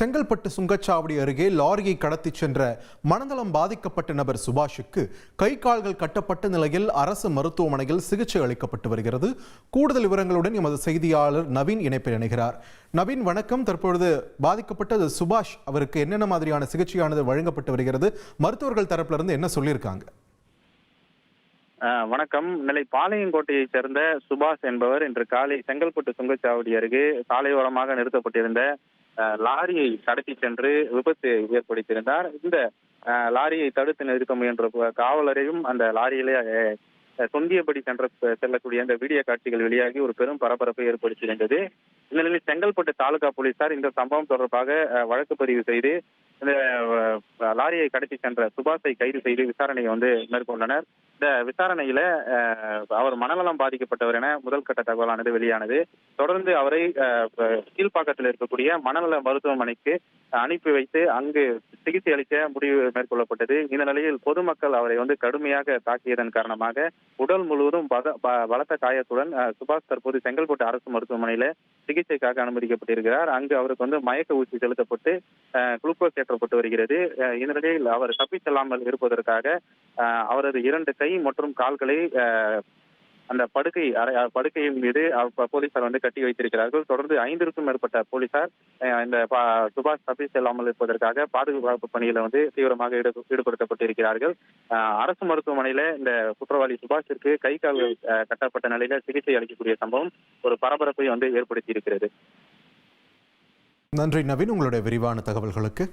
செங்கல்பட்டு சுங்கச்சாவடி அருகே லாரியை கடத்திச் சென்ற மனநலம் பாதிக்கப்பட்ட நபர் சுபாஷுக்கு கை கால்கள் கட்டப்பட்ட நிலையில் அரசு மருத்துவமனையில் சிகிச்சை அளிக்கப்பட்டு வருகிறது. கூடுதல் விவரங்களுடன் எமது செய்தியாளர் நவீன் இணைப்பில் இணைகிறார். நவீன் வணக்கம். தற்பொழுது பாதிக்கப்பட்ட சுபாஷ் அவருக்கு என்னென்ன மாதிரியான சிகிச்சையானது வழங்கப்பட்டு வருகிறது? மருத்துவர்கள் தரப்பிலிருந்து என்ன சொல்லியிருக்காங்க? ஆஹ் வணக்கம். நெல்லை பாளையங்கோட்டையைச் சேர்ந்த சுபாஷ் என்பவர் இன்று காலை செங்கல்பட்டு சுங்கச்சாவடி அருகே சாலையோரமாக நிறுத்தப்பட்டிருந்த லாரியை கடத்தி சென்று விபத்து ஏற்படுத்தியிருந்தார். இந்த ஆஹ் லாரியை தடுத்து நிறுத்த முயன்ற காவலரையும் அந்த லாரியிலே தொந்தியபடி சென்ற செல்லக்கூடிய அந்த வீடியோ காட்சிகள் வெளியாகி ஒரு பெரும் பரபரப்பை ஏற்படுத்தியிருந்தது. இந்த நிலையில் செங்கல்பட்டு தாலுகா போலீசார் இந்த சம்பவம் தொடர்பாக வழக்கு பதிவு செய்து இந்த லாரியை கடத்தி சென்ற சுபாஷை கைது செய்து விசாரணையை வந்து மேற்கொண்டனர். இந்த விசாரணையில அவர் மனநலம் பாதிக்கப்பட்டவர் என முதல் கட்ட தகவலானது வெளியானது. தொடர்ந்து அவரை கீழ்ப்பாக்கத்தில் இருக்கக்கூடிய மனநல மருத்துவமனைக்கு அனுப்பி வைத்து அங்கு சிகிச்சை அளிக்க முடிவு மேற்கொள்ளப்பட்டது. இந்த நிலையில் பொதுமக்கள் அவரை வந்து கடுமையாக தாக்கியதன் காரணமாக உடல் முழுவதும் பலத்த காயத்துடன் சுபாஷ் தற்போது செங்கல்பட்டு அரசு மருத்துவமனையில சிகிச்சைக்காக அனுமதிக்கப்பட்டிருக்கிறார். அங்கு அவருக்கு வந்து மயக்க ஊசி செலுத்தப்பட்டு அஹ், குளுக்கோஸ் ஏற்றப்பட்டு வருகிறது. அஹ், இந்த நிலையில் அவர் தப்பிச் செல்லாமல் இருப்பதற்காக அஹ், அவரது இரண்டு கை மற்றும் கால்களை அஹ், அந்த படுக்கை அறை படுக்கையின் மீது போலீசார் வந்து கட்டி வைத்திருக்கிறார்கள். தொடர்ந்து ஐந்திற்கும் மேற்பட்ட போலீசார் இந்த சுபாஷ் தப்பி செல்லாமல் இருப்பதற்காக பாதுகாப்பு பணியில வந்து தீவிரமாக ஈடு- ஈடுபடுத்தப்பட்டிருக்கிறார்கள். அரசு மருத்துவமனையில இந்த குற்றவாளி சுபாஷிற்கு கை கால்கள் கட்டப்பட்ட நிலையில சிகிச்சை அளிக்கக்கூடிய சம்பவம் ஒரு பரபரப்பை வந்து ஏற்படுத்தி இருக்கிறது நன்றி நவீன். உங்களுடைய விரிவான தகவல்களுக்கு